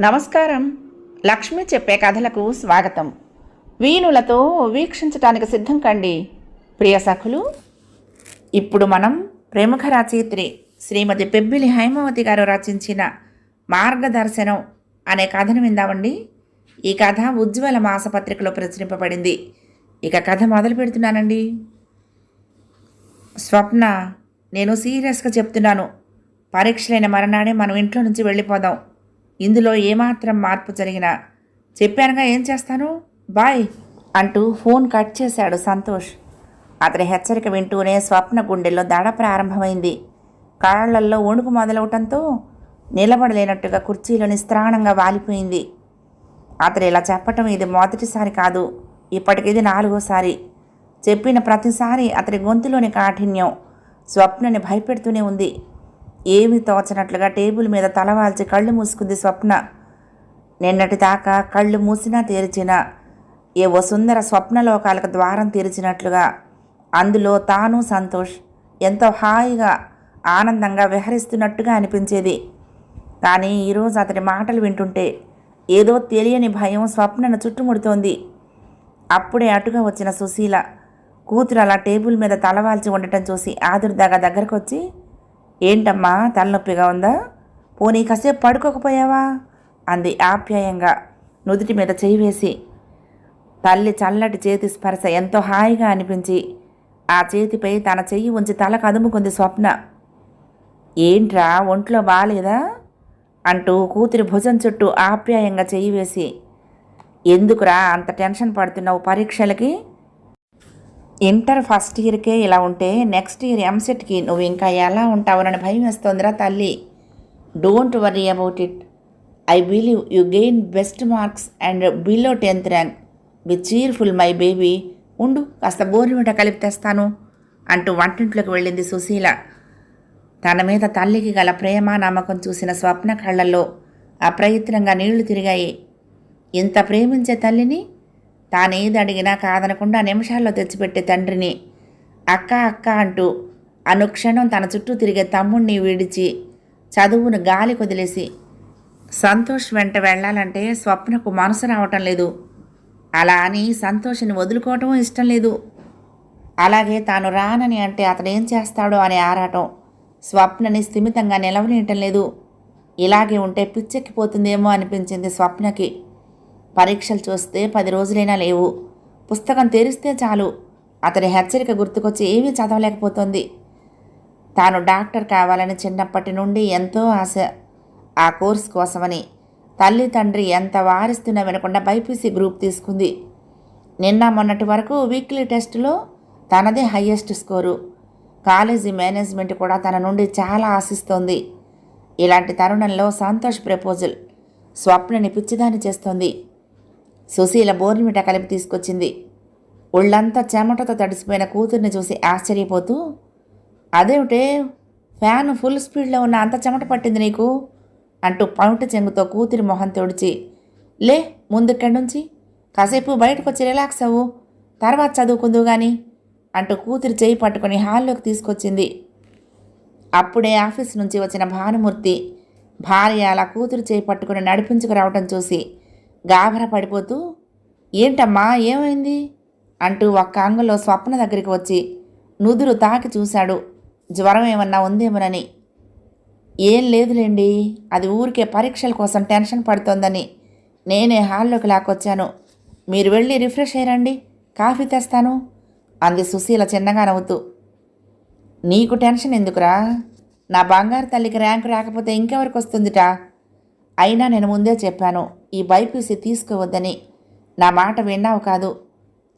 నమస్కారం. లక్ష్మి చెప్పే కథలకు స్వాగతం. వీణులతో వీక్షించటానికి సిద్ధం కండి. ప్రియ సఖులు ఇప్పుడు మనం ప్రముఖ రచయిత్రి శ్రీమతి పెబ్బిలి హైమవతి గారు రచించిన మార్గదర్శనం అనే కథను విందామండి. ఈ కథ ఉజ్వల మాసపత్రికలో ప్రచురింపబడింది. ఇక కథ మొదలు పెడుతున్నానండి. స్వప్న నేను సీరియస్గా చెప్తున్నాను. పరీక్షలైన మరణాడే మనం ఇంట్లో నుంచి వెళ్ళిపోదాం. ఇందులో ఏమాత్రం మార్పు జరిగినా చెప్పానుగా ఏం చేస్తాను? బాయ్ అంటూ ఫోన్ కట్ చేశాడు సంతోష్. అతని హెచ్చరిక వింటూనే స్వప్న గుండెల్లో దడ ప్రారంభమైంది. కాళ్ళల్లో వణుకు మొదలవటంతో నిలబడలేనట్టుగా కుర్చీలో నిస్త్రాణంగా వాలిపోయింది. అతను ఇలా చెప్పటం ఇది మొదటిసారి కాదు ఇప్పటికిది నాలుగోసారి. చెప్పిన ప్రతిసారి అతని గొంతులోని కాఠిన్యం స్వప్నని భయపెడుతూనే ఉంది. ఏమీ తోచనట్లుగా టేబుల్ మీద తలవాల్చి కళ్ళు మూసుకుంది స్వప్న. నిన్నటి దాకా కళ్ళు మూసినా తెరిచినా ఏవో సుందర స్వప్నలోకాలకు ద్వారం తెరిచినట్లుగా అందులో తాను సంతోష్ ఎంతో హాయిగా ఆనందంగా విహరిస్తున్నట్టుగా అనిపించేది. కానీ ఈరోజు అతని మాటలు వింటుంటే ఏదో తెలియని భయం స్వప్నను చుట్టుముడుతోంది. అప్పుడే అటుగా వచ్చిన సుశీల కూతురు అలా టేబుల్ మీద తలవాల్చి ఉండటం చూసి ఆదుర్దాగా దగ్గరకు వచ్చి ఏంటమ్మా తలనొప్పిగా ఉందా? పోనీ కాసేపు పడుకోకపోయావా? అంది ఆప్యాయంగా నుదుటి మీద చేయి వేసి. తల్లి చల్లటి చేతి స్పర్శ ఎంతో హాయిగా అనిపించి ఆ చేతిపై తన చెయ్యి ఉంచి తల కదుముకుంది స్వప్న. ఏంట్రా ఒంట్లో బాగాలేదా అంటూ కూతురి భుజం చుట్టూ ఆప్యాయంగా చెయ్యి వేసి. ఎందుకురా అంత టెన్షన్ పడుతున్నావు పరీక్షలకి? ఇంటర్ ఫస్ట్ ఇయర్కే ఇలా ఉంటే నెక్స్ట్ ఇయర్ ఎంసెట్కి నువ్వు ఇంకా ఎలా ఉంటావునని భయం వేస్తోందిరా తల్లి. Don't worry about it I believe you gain best marks and below tenth rank be cheerful my baby ఉండు కాస్త బోర్మిట కలిపి తెస్తాను అంటూ వంటింట్లోకి వెళ్ళింది సుశీల. తన మీద తల్లికి గల ప్రేమ నమ్మకం చూసిన స్వప్న కళ్ళల్లో అప్రయత్నంగా నీళ్ళు తిరిగాయి. ఇంత ప్రేమించే తల్లిని తానేది అడిగినా కాదనకుండా నిమిషాల్లో తెచ్చిపెట్టే తండ్రిని. అక్క అక్క అంటూ అనుక్షణం తన చుట్టూ తిరిగే తమ్ముణ్ణి విడిచి చదువును గాలి కొదిలేసి సంతోష్ వెంట వెళ్ళాలంటే స్వప్నకు మనసు రావటం లేదు. అలా అని సంతోష్ని వదులుకోవటం ఇష్టం లేదు. అలాగే తాను రానని అంటే అతను ఏం చేస్తాడో అనే ఆరాటం స్వప్నని స్థిమితంగా నిలవనీయటం లేదు. ఇలాగే ఉంటే పిచ్చెక్కిపోతుందేమో అనిపించింది స్వప్నకి. పరీక్షలు చూస్తే పది రోజులైనా లేవు. పుస్తకం తెరిస్తే చాలు. అతని హెచ్చరిక గుర్తుకొచ్చి ఏమీ చదవలేకపోతుంది. తాను డాక్టర్ కావాలని చిన్నప్పటి నుండి ఎంతో ఆశ. ఆ కోర్స్ కోసమని తల్లి తండ్రి ఎంత వారిస్తున్నా వినకుండా బైపీసీ గ్రూప్ తీసుకుంది. నిన్న మొన్నటి వరకు వీక్లీ టెస్టులో తనదే హయ్యెస్ట్ స్కోరు. కాలేజీ మేనేజ్మెంట్ కూడా తన నుండి చాలా ఆశిస్తోంది. ఇలాంటి తరుణంలో సంతోష్ ప్రపోజల్ స్వప్నని పిచ్చిదాని చేస్తోంది. సుశీల బోర్నిమిట కలిపి తీసుకొచ్చింది. ఒళ్ళంతా చెమటతో తడిసిపోయిన కూతుర్ని చూసి ఆశ్చర్యపోతూ అదేమిటే? ఫ్యాన్ ఫుల్ స్పీడ్లో ఉన్న అంత చెమట పట్టింది నీకు? అంటూ పౌట చెంగుతో కూతురి మొహం తొడిచి లే ముందుక్కడి నుంచి కాసేపు బయటకు వచ్చి రిలాక్స్ అవ్వు. తర్వాత చదువుకుందు గాని. అంటూ కూతురు చేయి పట్టుకొని హాల్లోకి తీసుకొచ్చింది. అప్పుడే ఆఫీస్ నుంచి వచ్చిన భానుమూర్తి భార్య అలా కూతురు చేయి పట్టుకుని నడిపించుకురావటం చూసి గాభర పడిపోతూ ఏంటమ్మా ఏమైంది? అంటూ ఒక్క అంగంలో స్వప్న దగ్గరికి వచ్చి నుదురు తాకి చూశాడు. జ్వరం ఏమన్నా ఉందేమోనని. ఏం లేదులేండి అది ఊరికే పరీక్షల కోసం టెన్షన్ పడుతోందని నేనే హాల్లోకి లాక్కొచ్చాను. మీరు వెళ్ళి రిఫ్రెష్ అయ్యండి కాఫీ తెస్తాను అంది సుశీల చిన్నగా నవ్వుతూ. నీకు టెన్షన్ ఎందుకురా? నా బంగారు తల్లికి ర్యాంకు రాకపోతే ఇంకెవరికి వస్తుందిట? అయినా నేను ముందే చెప్పాను. ఈ బైపీసీ తీసుకోవద్దని. నా మాట విన్నావు కాదు.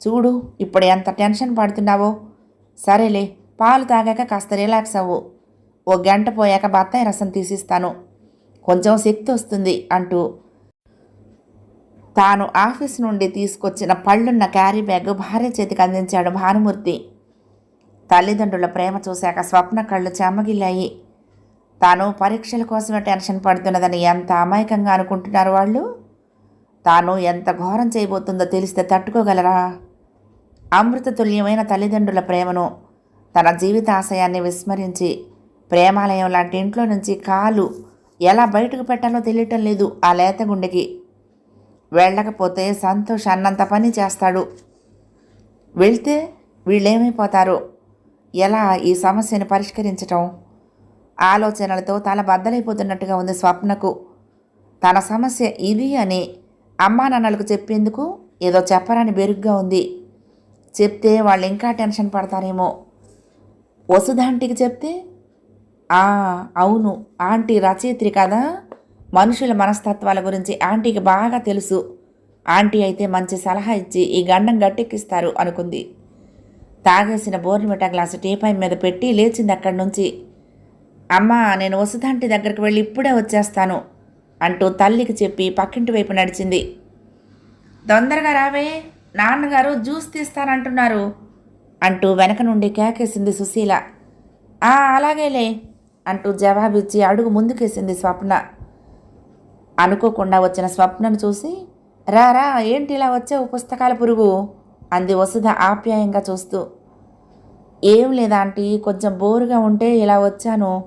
చూడు ఇప్పుడు ఎంత టెన్షన్ పడుతున్నావో. సరేలే పాలు తాగాక కాస్త రిలాక్స్ అవ్వు. ఓ గంట పోయాక బత్తాయి రసం తీసిస్తాను. కొంచెం శక్తి వస్తుంది అంటూ తాను ఆఫీస్ నుండి తీసుకొచ్చిన పళ్ళున్న క్యారీ బ్యాగ్ భార్య చేతికి అందించాడు భానుమూర్తి. తల్లిదండ్రుల ప్రేమ చూశాక స్వప్న కళ్ళు చెమ్మగిల్లాయి తాను పరీక్షల కోసమే టెన్షన్ పడుతున్నదని ఎంత అమాయకంగా అనుకుంటున్నారు వాళ్ళు? తాను ఎంత ఘోరం చేయబోతుందో తెలిస్తే తట్టుకోగలరా? అమృతతుల్యమైన తల్లిదండ్రుల ప్రేమను తన జీవితాశయాన్ని విస్మరించి ప్రేమాలయం లాంటి ఇంట్లో నుంచి కాలు ఎలా బయటకు పెట్టాలో తెలియటం లేదు ఆ లేత గుండెకి. వెళ్ళకపోతే సంతోష్ అన్నంత పని చేస్తాడు. వెళ్తే వీళ్ళేమైపోతారు? ఎలా ఈ సమస్యను పరిష్కరించటం? ఆలోచనలతో తల బద్దలైపోతున్నట్టుగా ఉంది స్వప్నకు. తన సమస్య ఇది అని అమ్మా నాన్నలకు చెప్పేందుకు ఏదో చెప్పరాని బెరుగ్గా ఉంది. చెప్తే వాళ్ళు ఇంకా టెన్షన్ పడతారేమో. వసుధాంటికి చెప్తే ఆ అవును ఆంటీ రచయిత్రి కదా. మనుషుల మనస్తత్వాల గురించి ఆంటీకి బాగా తెలుసు. ఆంటీ అయితే మంచి సలహా ఇచ్చి ఈ గండం గట్టెక్కిస్తారు అనుకుంది. తాగేసిన బోర్నిమిటా గ్లాసు టీపై మీద పెట్టి లేచింది అక్కడి నుంచి. అమ్మా నేను వసుధాంటి దగ్గరికి వెళ్ళి ఇప్పుడే వచ్చేస్తాను. అంటూ తల్లికి చెప్పి పక్కింటి వైపు నడిచింది. తొందరగా రావే నాన్నగారు జ్యూస్ తీస్తానంటున్నారు అంటూ వెనక నుండి కేకేసింది సుశీల. ఆ అలాగేలే అంటూ జవాబిచ్చి అడుగు ముందుకేసింది స్వప్న. అనుకోకుండా వచ్చిన స్వప్నను చూసి రారా ఏంటి ఇలా వచ్చావు పుస్తకాల పురుగు? అంది వసుధ ఆప్యాయంగా చూస్తూ. ఏం లేదా ఆంటీ కొంచెం బోరుగా ఉంటే ఇలా వచ్చాను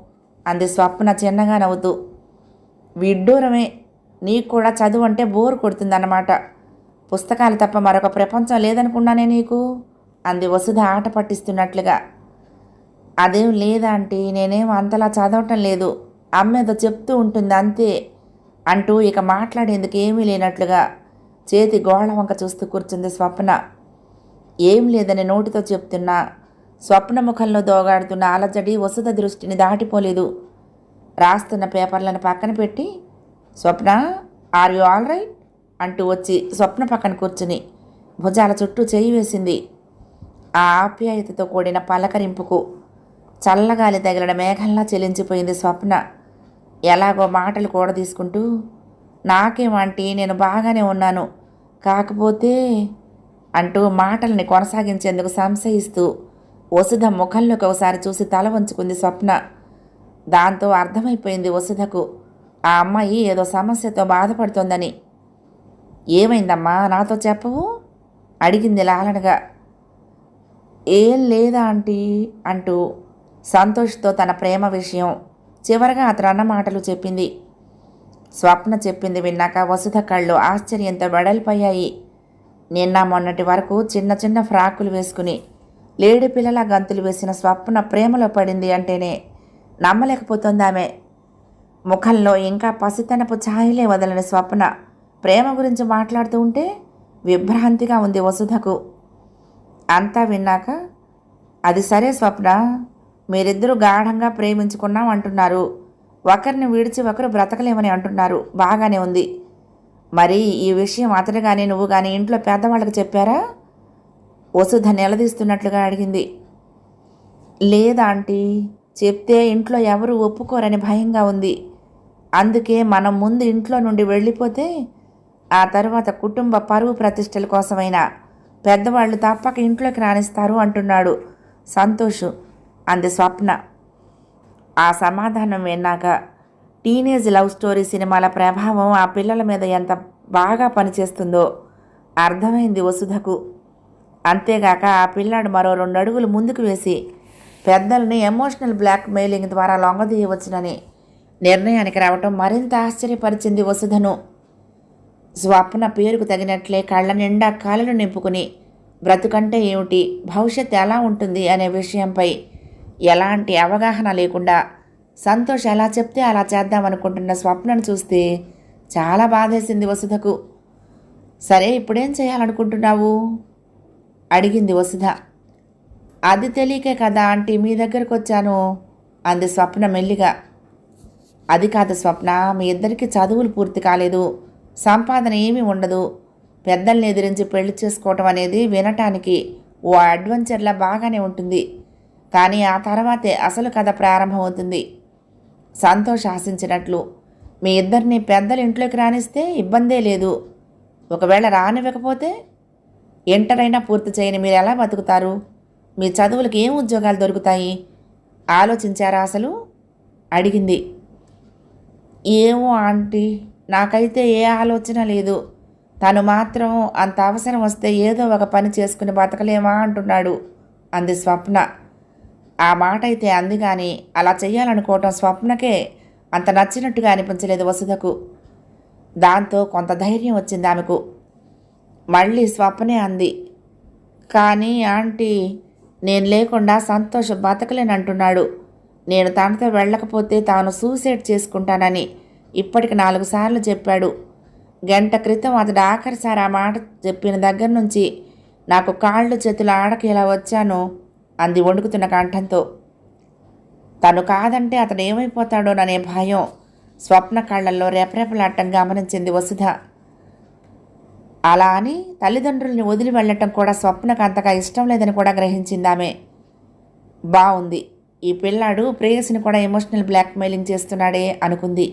అంది స్వప్న చిన్నగా నవ్వుతూ. విడ్డూరమే. నీకు కూడా చదువు అంటే బోరు కొడుతుందన్నమాట. పుస్తకాలు తప్ప మరొక ప్రపంచం లేదనుకున్నానే నీకు? అంది వసుధ ఆట పట్టిస్తున్నట్లుగా. అదేం లేదా ఆంటీ? నేనేం అంతలా చదవటం లేదు. అమ్మేదో చెప్తూ ఉంటుంది అంతే అంటూ ఇక మాట్లాడేందుకు ఏమీ లేనట్లుగా చేతి గోళ వంక చూస్తూ కూర్చుంది స్వప్న. ఏం లేదని నోటితో చెప్తున్నా. స్వప్న ముఖంలో దోగాడుతున్న అలజడి వసుధ దృష్టిని దాటిపోలేదు. రాస్తున్న పేపర్లను పక్కన పెట్టి Swapna are you all right అంటూ వచ్చి స్వప్న పక్కన కూర్చుని భుజాల చుట్టూ చేయి వేసింది. ఆ ఆప్యాయతతో కూడిన పలకరింపుకు చల్లగాలి తగిలిన మేఘంలా చెలించిపోయింది స్వప్న. ఎలాగో మాటలు కూడా తీసుకుంటూ నాకేమంటి నేను బాగానే ఉన్నాను. కాకపోతే అంటూ మాటల్ని కొనసాగించేందుకు సంశయిస్తూ వసుధ ముఖంలోకి ఒకసారి చూసి తల వంచుకుంది స్వప్న. దాంతో అర్థమైపోయింది వసుధకు ఆ అమ్మాయి ఏదో సమస్యతో బాధపడుతోందని. ఏమైందమ్మా నాతో చెప్పవు? అడిగింది లాలనగా. ఏం లేదా ఆంటీ? అంటూ సంతోష్తో తన ప్రేమ విషయం చివరగా అతను అన్న మాటలు చెప్పింది. స్వప్న చెప్పింది విన్నాక వసుధ కళ్ళు ఆశ్చర్యంతో వెడల్పోయాయి. నిన్న మొన్నటి వరకు చిన్న చిన్న ఫ్రాకులు వేసుకుని లేడి పిల్లల గంతులు వేసిన స్వప్న ప్రేమలో పడింది అంటేనే నమ్మలేకపోతుంది ఆమె. ముఖంలో ఇంకా పసితనపు ఛాయలే వదలని స్వప్న. ప్రేమ గురించి మాట్లాడుతూ ఉంటే విభ్రాంతిగా ఉంది వసుధకు. అంతా విన్నాక అది సరే స్వప్న మీరిద్దరూ గాఢంగా ప్రేమించుకున్నాం అంటున్నారు. ఒకరిని విడిచి ఒకరు బ్రతకలేమని అంటున్నారు. బాగానే ఉంది. మరి ఈ విషయం అతడు కానీ నువ్వు కానీ ఇంట్లో పెద్దవాళ్ళకి చెప్పారా? వసుధ నిలదీస్తున్నట్లుగా అడిగింది. లేదా ఆంటీ చెప్తే ఇంట్లో ఎవరు ఒప్పుకోరని భయంగా ఉంది. అందుకే మనం ముందు ఇంట్లో నుండి వెళ్ళిపోతే ఆ తర్వాత కుటుంబ పరువు ప్రతిష్టల కోసమైనా పెద్దవాళ్ళు తప్పక ఇంట్లోకి రాణిస్తారు అంటున్నాడు సంతోష్. అంది స్వప్న. ఆ సమాధానం విన్నాక టీనేజ్ లవ్ స్టోరీ సినిమాల ప్రభావం ఆ పిల్లల మీద ఎంత బాగా పనిచేస్తుందో అర్థమైంది వసుధకు. అంతేగాక ఆ పిల్లాడు మరో రెండు అడుగులు ముందుకు వేసి పెద్దల్ని ఎమోషనల్ బ్లాక్ మెయిలింగ్ ద్వారా లొంగదీయవచ్చునని నిర్ణయానికి రావటం మరింత ఆశ్చర్యపరిచింది వసుధను. స్వప్న పేరుకు తగినట్లే కళ్ళ నిండా కాళ్ళను నింపుకుని బ్రతుకంటే ఏమిటి? భవిష్యత్తు ఎలా ఉంటుంది? అనే విషయంపై ఎలాంటి అవగాహన లేకుండా సంతోష్ ఎలా చెప్తే అలా చేద్దామనుకుంటున్న స్వప్నను చూస్తే చాలా బాధేసింది వసుధకు. సరే ఇప్పుడేం చేయాలనుకుంటున్నావు? అడిగింది వసుధ. అది తెలియకే కదా ఆంటీ మీ దగ్గరకు వచ్చాను. అంది స్వప్న మెల్లిగా. అది కాదు స్వప్న మీ ఇద్దరికి చదువులు పూర్తి కాలేదు. సంపాదన ఏమీ ఉండదు. పెద్దల్ని ఎదిరించి పెళ్ళి చేసుకోవటం అనేది వినటానికి ఓ అడ్వెంచర్లా బాగానే ఉంటుంది. కానీ ఆ తర్వాతే అసలు కథ ప్రారంభమవుతుంది. సంతోష్ ఆశించినట్లు. మీ ఇద్దరిని పెద్దలు ఇంట్లోకి రానిస్తే ఇబ్బందే లేదు. ఒకవేళ రానివ్వకపోతే ఎంటర్ అయినా పూర్తి చేయని మీరు ఎలా బతుకుతారు? మీ చదువులకు ఏం ఉద్యోగాలు దొరుకుతాయి? ఆలోచించారా అసలు? అడిగింది. ఏమో ఆంటీ నాకైతే ఏ ఆలోచన లేదు. తను మాత్రం అంత అవసరం వస్తే ఏదో ఒక పని చేసుకుని బతకలేమా అంటున్నాడు అంది స్వప్న. ఆ మాట అయితే అంది కానీ అలా చేయాలనుకోవటం స్వప్నకే అంత నచ్చినట్టుగా అనిపించలేదు వసుధకు. దాంతో కొంత ధైర్యం వచ్చింది ఆమెకు. మళ్ళీ స్వప్నే అంది. కానీ ఆంటీ నేను లేకుండా సంతోష్ బతకలేనంటున్నాడు. నేను తనతో వెళ్ళకపోతే తాను సూసైడ్ చేసుకుంటానని ఇప్పటికి నాలుగు సార్లు చెప్పాడు. గంట క్రితం అతడు ఆఖరిసారి ఆ మాట చెప్పిన దగ్గర నుంచి నాకు కాళ్ళు చేతులు ఆడకేలా వచ్చాను అంది వణుకుతున్న కంఠంతో. తను కాదంటే అతడు ఏమైపోతాడోననే భయం స్వప్న కళ్ళల్లో రెపరెపలాటం గమనించింది వసుధ. అలా అని తల్లిదండ్రుల్ని వదిలి వెళ్ళటం కూడా స్వప్నకు అంతగా ఇష్టం లేదని కూడా గ్రహించిందామే బాగుంది ఈ పిల్లాడు ప్రేయసిని కూడా ఎమోషనల్ బ్లాక్మెయిలింగ్ చేస్తున్నాడే అనుకుంది.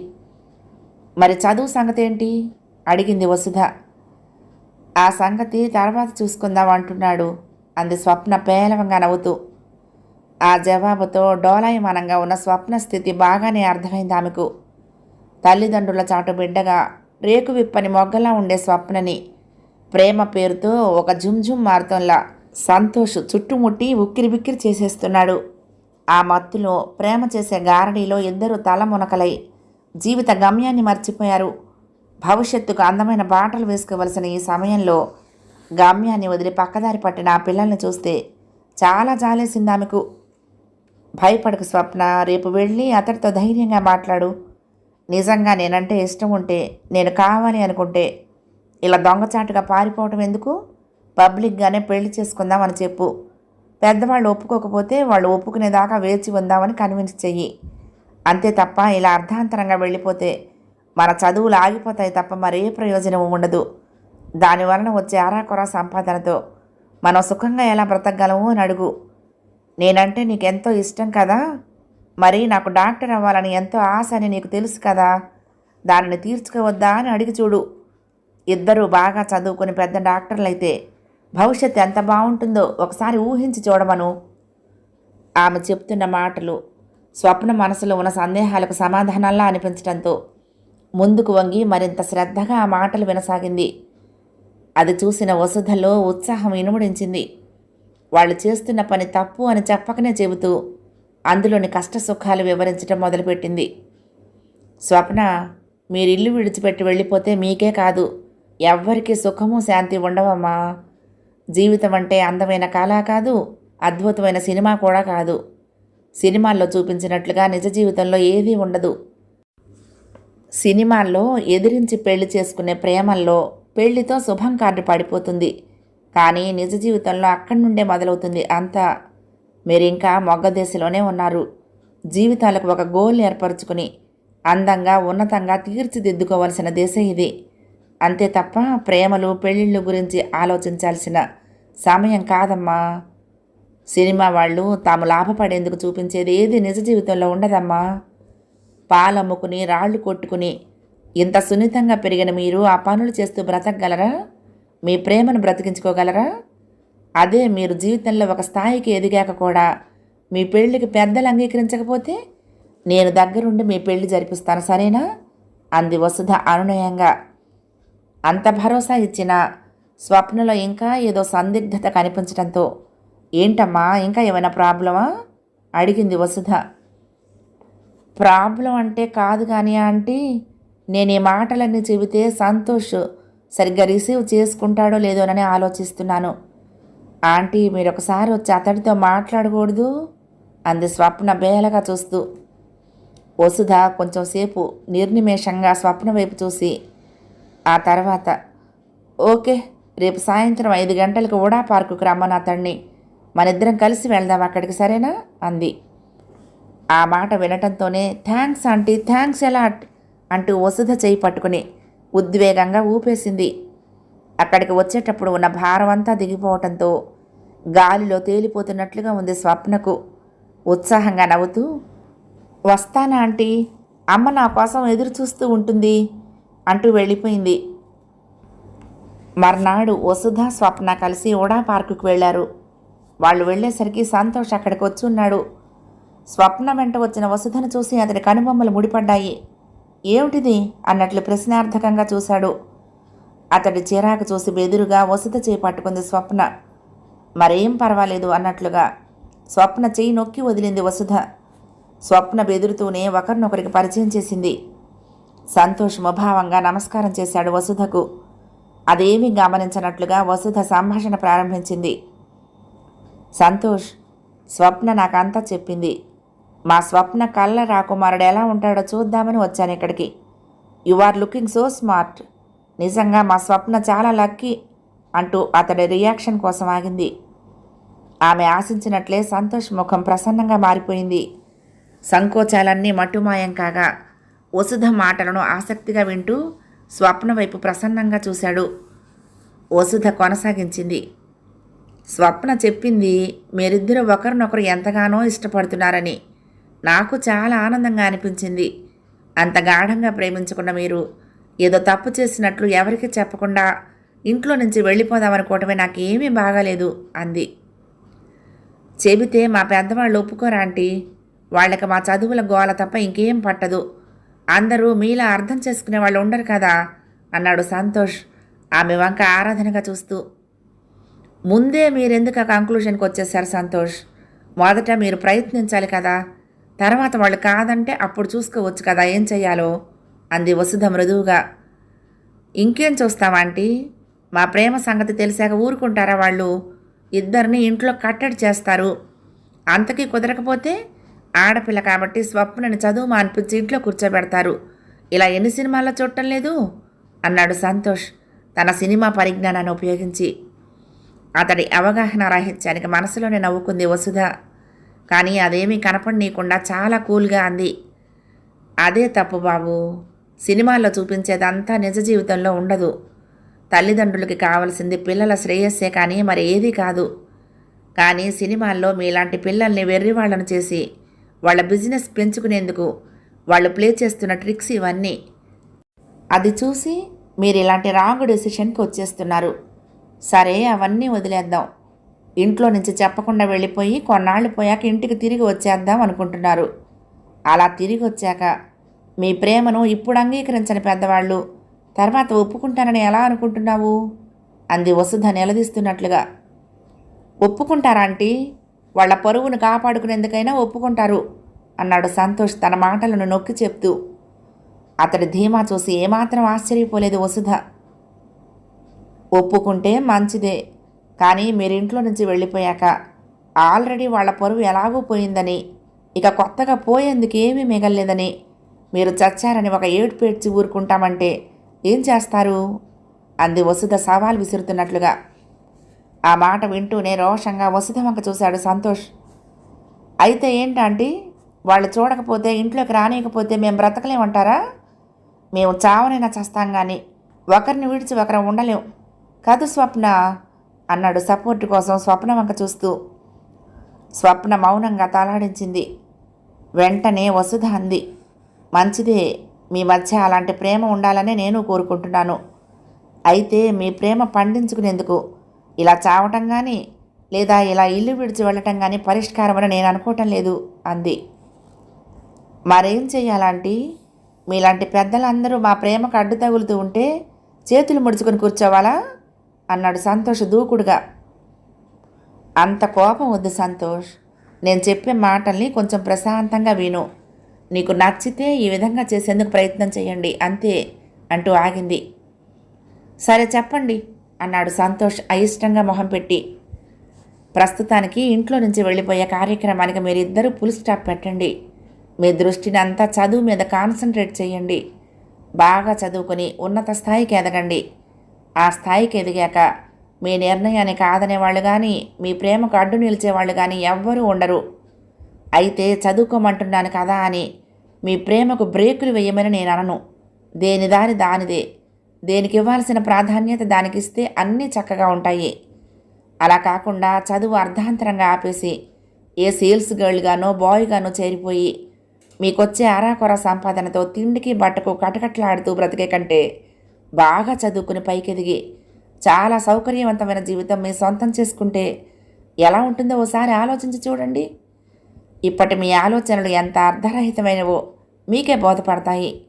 మరి చదువు సంగతి ఏంటి? అడిగింది వసుధ. ఆ సంగతి తర్వాత చూసుకుందాం అంటున్నాడు. అంది స్వప్న పేలవంగా నవ్వుతూ. ఆ జవాబుతో డోలాయమానంగా ఉన్న స్వప్న స్థితి బాగానే అర్థమైంది ఆమెకు. తల్లిదండ్రుల చాటు బిడ్డగా రేకు విప్పని మొగ్గలా ఉండే స్వప్నని ప్రేమ పేరుతో ఒక జుంజుం మారుతంలా సంతోష్ చుట్టుముట్టి ఉక్కిరి బిక్కిరి చేసేస్తున్నాడు. ఆ మత్తులో ప్రేమ చేసే గారడీలో ఇద్దరు తల మునకలై జీవిత గమ్యాన్ని మర్చిపోయారు. భవిష్యత్తుకు అందమైన బాటలు వేసుకోవలసిన ఈ సమయంలో గమ్యాన్ని వదిలి పక్కదారి పట్టిన ఆ పిల్లల్ని చూస్తే చాలా జాలేసింది ఆమెకు. భయపడకు స్వప్న రేపు వెళ్ళి అతడితో ధైర్యంగా మాట్లాడు. నిజంగా నేనంటే ఇష్టం ఉంటే నేను కావాలి అనుకుంటే ఇలా దొంగచాటుగా పారిపోవటం ఎందుకు? పబ్లిక్గానే పెళ్ళి చేసుకుందామని చెప్పు. పెద్దవాళ్ళు ఒప్పుకోకపోతే వాళ్ళు ఒప్పుకునేదాకా వేచి ఉందామని కన్విన్స్ చెయ్యి. అంతే తప్ప ఇలా అర్ధాంతరంగా వెళ్ళిపోతే మన చదువులు ఆగిపోతాయి తప్ప మరే ప్రయోజనం ఉండదు. దానివలన వచ్చే ఆరాకొర సంపాదనతో మనం సుఖంగా ఎలా బ్రతకగలము అని అడుగు. నేనంటే నీకెంతో ఇష్టం కదా? మరి నాకు డాక్టర్ అవ్వాలని ఎంతో ఆశ అని నీకు తెలుసు కదా? దానిని తీర్చుకోవద్దా అని అడిగి చూడు. ఇద్దరూ బాగా చదువుకుని పెద్ద డాక్టర్లైతే భవిష్యత్తు ఎంత బాగుంటుందో ఒకసారి ఊహించి చూడమను. ఆమె చెప్తున్న మాటలు స్వప్న మనసులో ఉన్న సందేహాలకు సమాధానాల్లా అనిపించడంతో ముందుకు వంగి మరింత శ్రద్ధగా ఆ మాటలు వినసాగింది. అది చూసిన వసుధలో ఉత్సాహం ఇనుముడించింది. వాళ్ళు చేస్తున్న పని తప్పు అని చెప్పకనే చెబుతూ అందులోని కష్ట సుఖాలు వివరించడం మొదలుపెట్టింది. స్వప్న మీరు ఇల్లు విడిచిపెట్టి వెళ్ళిపోతే మీకే కాదు. ఎవ్వరికి సుఖము శాంతి ఉండవమ్మా. జీవితం అంటే అందమైన కళ కాదు అద్భుతమైన సినిమా కూడా కాదు. సినిమాల్లో చూపించినట్లుగా నిజ జీవితంలో ఏదీ ఉండదు. సినిమాల్లో ఎదిరించి పెళ్ళి చేసుకునే ప్రేమల్లో పెళ్ళితో శుభం కార్డు పడిపోతుంది. కానీ నిజ జీవితంలో అక్కడి నుండే మొదలవుతుంది అంతా. మీరు ఇంకా మొగ్గ దిశలోనే ఉన్నారు. జీవితాలకు ఒక గోల్ ఏర్పరచుకుని అందంగా ఉన్నతంగా తీర్చిదిద్దుకోవాల్సిన దిశ ఇది. అంతే తప్ప ప్రేమలు పెళ్ళిళ్ళు గురించి ఆలోచించాల్సిన సమయం కాదమ్మా. సినిమా వాళ్ళు తాము లాభపడేందుకు చూపించేది ఏది నిజ జీవితంలో ఉండదమ్మా. పాలమ్ముకుని రాళ్ళు కొట్టుకుని ఇంత సున్నితంగా పెరిగిన మీరు ఆ పనులు చేస్తూ బ్రతకగలరా? మీ ప్రేమను బ్రతికించుకోగలరా? అదే మీరు జీవితంలో ఒక స్థాయికి ఎదిగాక కూడా మీ పెళ్ళికి పెద్దలు అంగీకరించకపోతే నేను దగ్గరుండి మీ పెళ్ళి జరిపిస్తాను సరేనా? అంది వసుధ అనునయంగా. అంత భరోసా ఇచ్చిన స్వప్నలో ఇంకా ఏదో సందిగ్ధత కనిపించడంతో ఏంటమ్మా ఇంకా ఏమైనా ప్రాబ్లమా? అడిగింది వసుధ. ప్రాబ్లం అంటే కాదు కానీ ఆంటీ నేను ఈ మాటలన్నీ చెబితే సంతోష్ సరిగ్గా రిసీవ్ చేసుకుంటాడో లేదోనని ఆలోచిస్తున్నాను. ఆంటీ మీరు ఒకసారి వచ్చి అతడితో మాట్లాడకూడదు అంది స్వప్న బేలగా చూస్తూ. వసుధ కొంచెంసేపు నిర్నిమేషంగా స్వప్న వైపు చూసి ఆ తర్వాత ఓకే రేపు సాయంత్రం ఐదు గంటలకు ఉడా పార్కుకు రమ్మను అతన్ని మనిద్దరం కలిసి వెళ్దాం అక్కడికి సరేనా? అంది. ఆ మాట వినటంతోనే thanks aunty thanks a lot అంటూ వసుధ చేయి పట్టుకుని ఉద్వేగంగా ఊపేసింది. అక్కడికి వచ్చేటప్పుడు ఉన్న భారం అంతా దిగిపోవటంతో గాలిలో తేలిపోతున్నట్లుగా ఉంది స్వప్నకు. ఉత్సాహంగా నవ్వుతూ వస్తానా ఆంటీ? అమ్మ నా కోసం ఎదురు చూస్తూ ఉంటుంది. అంటూ వెళ్ళిపోయింది. మర్నాడు వసుధ స్వప్న కలిసి ఓడా పార్కుకు వెళ్ళారు. వాళ్ళు వెళ్ళేసరికి సంతోష్ అక్కడికి వచ్చి ఉన్నాడు స్వప్న వెంట వచ్చిన వసుధను చూసి అతని కనుబొమ్మలు ముడిపడ్డాయి. ఏమిటిది? అన్నట్లు ప్రశ్నార్థకంగా చూశాడు. అతడి చిరాకు చూసి బెదురుగా వసుధ చేపట్టుకుంది స్వప్న. మరేం పర్వాలేదు అన్నట్లుగా స్వప్న చేయి నొక్కి వదిలింది వసుధ. స్వప్న బెదురుతూనే ఒకరినొకరికి పరిచయం చేసింది. సంతోష్ ముభావంగా నమస్కారం చేశాడు వసుధకు. అదేమీ గమనించనట్లుగా వసుధ సంభాషణ ప్రారంభించింది. సంతోష్ స్వప్న నాకంతా చెప్పింది. మా స్వప్న కళ్ళ రాకుమారుడు ఎలా ఉంటాడో చూద్దామని వచ్చాను ఇక్కడికి. You are looking so smart. నిజంగా మా స్వప్న చాలా లక్కీ అంటూ అతడి రియాక్షన్ కోసం ఆగింది. ఆమె ఆశించినట్లే సంతోష్ ముఖం ప్రసన్నంగా మారిపోయింది. సంకోచాలన్నీ మట్టుమాయం కాగా వసుధ మాటలను ఆసక్తిగా వింటూ స్వప్న వైపు ప్రసన్నంగా చూశాడు. వసుధ కొనసాగించింది. స్వప్న చెప్పింది మీరిద్దరూ ఒకరినొకరు ఎంతగానో ఇష్టపడుతున్నారని. నాకు చాలా ఆనందంగా అనిపించింది. అంత గాఢంగా ప్రేమించుకున్న మీరు ఏదో తప్పు చేసినట్లు ఎవరికి చెప్పకుండా ఇంట్లో నుంచి వెళ్ళిపోదామనుకోవటమే నాకేమీ బాగాలేదు అంది. చెబితే మా పెద్దవాళ్ళు ఒప్పుకోరా ఆంటీ. వాళ్ళకి మా చదువుల గోల తప్ప ఇంకేం పట్టదు. అందరూ మీలా అర్థం చేసుకునే వాళ్ళు ఉండరు కదా? అన్నాడు సంతోష్ ఆమె వంక ఆరాధనగా చూస్తూ. ముందే మీరెందుకు ఆ కంక్లూషన్కి వచ్చేసారు సంతోష్? మొదట మీరు ప్రయత్నించాలి కదా? తర్వాత వాళ్ళు కాదంటే అప్పుడు చూసుకోవచ్చు కదా ఏం చెయ్యాలో? అంది వసుధ మృదువుగా. ఇంకేం చూస్తామాంటీ మా ప్రేమ సంగతి తెలిసాక ఊరుకుంటారా వాళ్ళు? ఇద్దరిని ఇంట్లో కట్టడి చేస్తారు. అంతకీ కుదరకపోతే ఆడపిల్ల కాబట్టి స్వప్నని చదువు మాన్పించి ఇంట్లో కూర్చోబెడతారు. ఇలా ఎన్ని సినిమాల్లో చూడటం లేదు? అన్నాడు సంతోష్ తన సినిమా పరిజ్ఞానాన్ని ఉపయోగించి. అతడి అవగాహన రాహిత్యానికి మనసులోనే నవ్వుకుంది వసుధ. కానీ అదేమీ కనపడనీయకుండా చాలా కూల్గా అంది. అదే తప్పు బాబు సినిమాల్లో చూపించేదంతా నిజ జీవితంలో ఉండదు. తల్లిదండ్రులకి కావలసింది పిల్లల శ్రేయస్సే కానీ మరి ఏదీ కాదు. కానీ సినిమాల్లో మీలాంటి పిల్లల్ని వెర్రివాళ్ళను చేసి వాళ్ళ బిజినెస్ పెంచుకునేందుకు వాళ్ళు ప్లే చేస్తున్న ట్రిక్స్ ఇవన్నీ. అది చూసి మీరు ఇలాంటి రాంగ్ డెసిషన్కి వచ్చేస్తున్నారు. సరే అవన్నీ వదిలేద్దాం. ఇంట్లో నుంచి చెప్పకుండా వెళ్ళిపోయి కొన్నాళ్ళు పోయాక ఇంటికి తిరిగి వచ్చేద్దాం అనుకుంటున్నారు. అలా తిరిగి వచ్చాక మీ ప్రేమను ఇప్పుడు అంగీకరించని పెద్దవాళ్ళు తర్వాత ఒప్పుకుంటానని ఎలా అనుకుంటున్నావు? అంది వసుధ నిలదీస్తున్నట్లుగా. ఒప్పుకుంటారా ఆంటీ? వాళ్ళ పరువును కాపాడుకునేందుకైనా ఒప్పుకుంటారు అన్నాడు సంతోష్ తన మాటలను నొక్కి చెప్తూ. అతడి ధీమా చూసి ఏమాత్రం ఆశ్చర్యపోలేదు వసుధ. ఒప్పుకుంటే మంచిదే కానీ మీరింట్లో నుంచి వెళ్ళిపోయాక ఆల్రెడీ వాళ్ళ పరువు ఎలాగూ పోయిందని ఇక కొత్తగా పోయేందుకు ఏమీ మిగల్లేదని మీరు చచ్చారని ఒక ఏడు పేడ్చి ఊరుకుంటామంటే ఏం చేస్తారు? అంది వసుధ సవాల్ విసురుతున్నట్లుగా. ఆ మాట వింటూనే రోషంగా వసుధమ్మకు వంక చూశాడు సంతోష్. అయితే ఏంటంటే వాళ్ళు చూడకపోతే ఇంట్లోకి రానియకపోతే మేము బ్రతకలేమంటారా? మేము చావనైనా చస్తాం కానీ ఒకరిని విడిచి ఒకరం ఉండలేం. కాదు స్వప్న అన్నాడు సపోర్ట్ కోసం స్వప్న వంక చూస్తూ. స్వప్న మౌనంగా తలాడించింది. వెంటనే వసుధ అంది మంచిదే మీ మధ్య అలాంటి ప్రేమ ఉండాలనే నేను కోరుకుంటున్నాను. అయితే మీ ప్రేమ పండించుకునేందుకు ఇలా చావటం కానీ లేదా ఇలా ఇల్లు విడిచి వెళ్ళటం కానీ పరిష్కారమని నేను అనుకోవటం లేదు అంది. మరేం చెయ్యాలంటీ? మీలాంటి పెద్దలందరూ మా ప్రేమకు అడ్డు తగులుతూ ఉంటే చేతులు ముడుచుకొని కూర్చోవాలా? అన్నాడు సంతోష్ దూకుడుగా. అంత కోపం వద్దు సంతోష్. నేను చెప్పే మాటల్ని కొంచెం ప్రశాంతంగా విను. నీకు నచ్చితే ఈ విధంగా చేసేందుకు ప్రయత్నం చేయండి అంతే అంటూ ఆగింది. సరే చెప్పండి. అన్నాడు సంతోష్ అయిష్టంగా మొహం పెట్టి. ప్రస్తుతానికి ఇంట్లో నుంచి వెళ్ళిపోయే కార్యక్రమానికి మీరిద్దరూ ఫుల్ స్టాప్ పెట్టండి. మీ దృష్టిని అంతా చదువు మీద కాన్సన్ట్రేట్ చేయండి. బాగా చదువుకొని ఉన్నత స్థాయికి ఎదగండి. ఆ స్థాయికి ఎదిగాక మీ నిర్ణయాన్ని కాదనేవాళ్ళు కానీ మీ ప్రేమకు అడ్డు నిలిచేవాళ్ళు కానీ ఎవ్వరూ ఉండరు. అయితే చదువుకోమంటున్నాను కదా అని మీ ప్రేమకు బ్రేకులు వేయమని నేను అనను. దేని దారి దానిదే. దేనికి ఇవ్వాల్సిన ప్రాధాన్యత దానికిస్తే అన్నీ చక్కగా ఉంటాయి. అలా కాకుండా చదువు అర్ధాంతరంగా ఆపేసి ఏ సేల్స్ గర్ల్గానో బాయ్గానో చేరిపోయి మీకొచ్చే అరాకొర సంపాదనతో తిండికి బట్టకు కటకట్లాడుతూ బ్రతికే కంటే బాగా చదువుకుని పైకెదిగి చాలా సౌకర్యవంతమైన జీవితం మీ సొంతం చేసుకుంటే ఎలా ఉంటుందో ఓసారి ఆలోచించి చూడండి. ఇప్పటి మీ ఆలోచనలు ఎంత అర్ధరహితమైనవో మీకే బోధపడతాయి.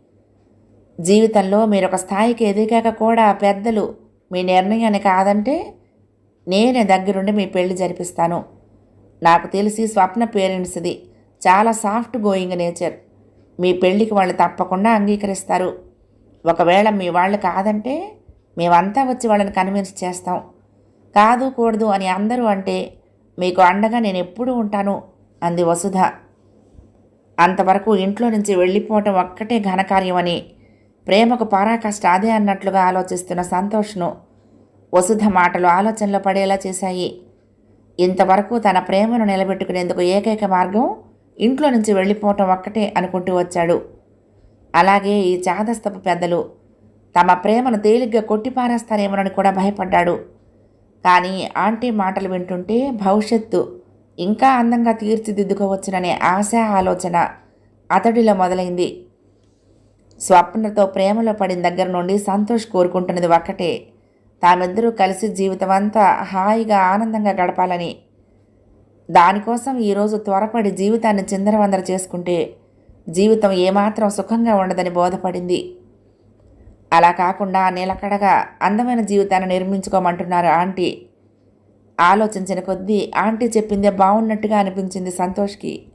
జీవితంలో మీరు ఒక స్థాయికి ఎదిగాక కూడా పెద్దలు మీ నిర్ణయాన్ని కాదంటే నేనే దగ్గరుండి మీ పెళ్ళి జరిపిస్తాను. నాకు తెలిసి స్వప్న పేరెంట్స్ది చాలా సాఫ్ట్ గోయింగ్ నేచర్. మీ పెళ్ళికి వాళ్ళు తప్పకుండా అంగీకరిస్తారు. ఒకవేళ మీ వాళ్ళు కాదంటే మేమంతా వచ్చి వాళ్ళని కన్విన్స్ చేస్తాం. కాదు కూడదు అని అందరూ అంటే మీకు అండగా నేను ఎప్పుడూ ఉంటాను అంది వసుధ. అంతవరకు ఇంట్లో నుంచి వెళ్ళిపోవటం ఒక్కటే ఘనకార్యమని ప్రేమకు పరాకాష్ట అదే అన్నట్లుగా ఆలోచిస్తున్న సంతోష్ను వసుధ మాటలు ఆలోచనలో పడేలా చేశాయి. ఇంతవరకు తన ప్రేమను నిలబెట్టుకునేందుకు ఏకైక మార్గం ఇంట్లో నుంచి వెళ్ళిపోవటం ఒక్కటే అనుకుంటూ వచ్చాడు. అలాగే ఈ చాదస్తపు పెద్దలు తమ ప్రేమను తేలిగ్గా కొట్టిపారేస్తారేమోనని కూడా భయపడ్డాడు. కానీ ఆంటీ మాటలు వింటుంటే భవిష్యత్తు ఇంకా అందంగా తీర్చిదిద్దుకోవచ్చుననే ఆశ ఆలోచన అతడిలో మొదలైంది. స్వప్నతో ప్రేమలో పడిన దగ్గర నుండి సంతోష్ కోరుకుంటున్నది ఒక్కటే. తామిద్దరూ కలిసి జీవితం అంతా హాయిగా ఆనందంగా గడపాలని. దానికోసం ఈరోజు త్వరపడి జీవితాన్ని చిందరవందర చేసుకుంటే జీవితం ఏమాత్రం సుఖంగా ఉండదని బోధపడింది. అలా కాకుండా నిలకడగా అందమైన జీవితాన్ని నిర్మించుకోమంటున్నారు ఆంటీ. ఆలోచించిన కొద్దీ ఆంటీ చెప్పిందే బాగున్నట్టుగా అనిపించింది సంతోష్కి.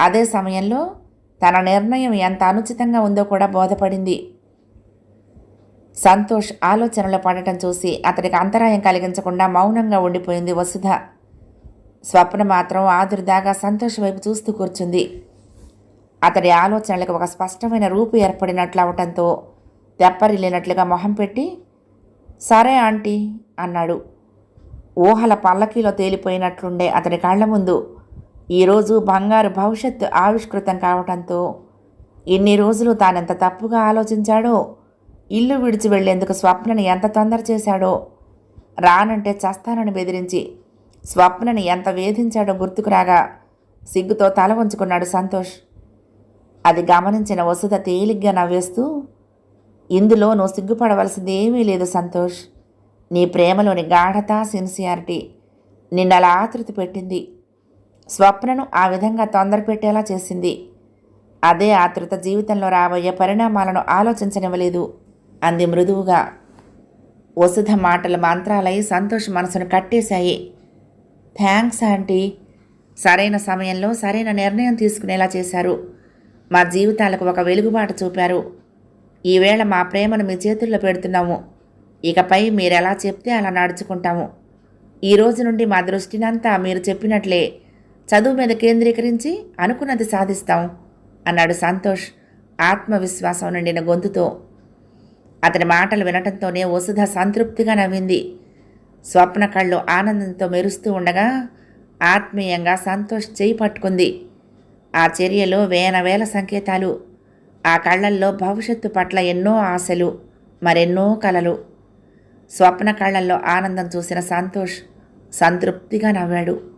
అదే సమయంలో తన నిర్ణయం ఎంత అనుచితంగా ఉందో కూడా బోధపడింది. సంతోష్ ఆలోచనలో పడటం చూసి అతడికి అంతరాయం కలిగించకుండా మౌనంగా ఉండిపోయింది వసుధ. స్వప్న మాత్రం ఆదురుదాగా సంతోష్ వైపు చూస్తూ కూర్చుంది. అతడి ఆలోచనలకు ఒక స్పష్టమైన రూపు ఏర్పడినట్లు అవటంతో తెప్పరిల్లినట్లుగా మొహం పెట్టి సరే ఆంటీ అన్నాడు. ఊహల పల్లకీలో తేలిపోయినట్లుండే అతడి కళ్ళ ముందు ఈరోజు బంగారు భవిష్యత్తు ఆవిష్కృతం కావటంతో ఎన్ని రోజులు తానెంత తప్పుగా ఆలోచించాడో ఇల్లు విడిచి వెళ్ళేందుకు స్వప్నని ఎంత తొందర చేశాడో రానంటే చస్తానని బెదిరించి స్వప్నని ఎంత వేధించాడో గుర్తుకు రాగా సిగ్గుతో తల వంచుకున్నాడు సంతోష్. అది గమనించిన వసుధ తేలిగ్గా నవ్వేస్తూ ఇందులో నువ్వు సిగ్గుపడవలసింది ఏమీ లేదు సంతోష్. నీ ప్రేమలోని గాఢత సిన్సియారిటీ నిన్నలా ఆతృతి పెట్టింది. స్వప్నను ఆ విధంగా తొందర పెట్టేలా చేసింది. అదే ఆతృత జీవితంలో రాబోయే పరిణామాలను ఆలోచించనివ్వలేదు. అంది మృదువుగా. వసుధ మాటల మంత్రాలై సంతోష్ మనసును కట్టేశాయి. Thanks aunty. సరైన సమయంలో సరైన నిర్ణయం తీసుకునేలా చేశారు. మా జీవితాలకు ఒక వెలుగుబాటు చూపారు. ఈవేళ మా ప్రేమను మీ చేతుల్లో పెడుతున్నాము. ఇకపై మీరు ఎలా చెప్తే అలా నడుచుకుంటాము. ఈ రోజు నుండి మా దృష్టినంతా మీరు చెప్పినట్లే. చదువు మీద కేంద్రీకరించి అనుకున్నది సాధిస్తాం అన్నాడు సంతోష్ ఆత్మవిశ్వాసం నిండిన గొంతుతో. అతని మాటలు వినటంతోనే వసుధ సంతృప్తిగా నవ్వింది. స్వప్న కళ్ళు ఆనందంతో మెరుస్తూ ఉండగా ఆత్మీయంగా సంతోష్ చేయి పట్టుకుంది. ఆ చర్యలో వేల వేల సంకేతాలు ఆ కళ్ళల్లో భవిష్యత్తు పట్ల ఎన్నో ఆశలు మరెన్నో కలలు. స్వప్న కళ్ళల్లో ఆనందం చూసిన సంతోష్ సంతృప్తిగా నవ్వాడు.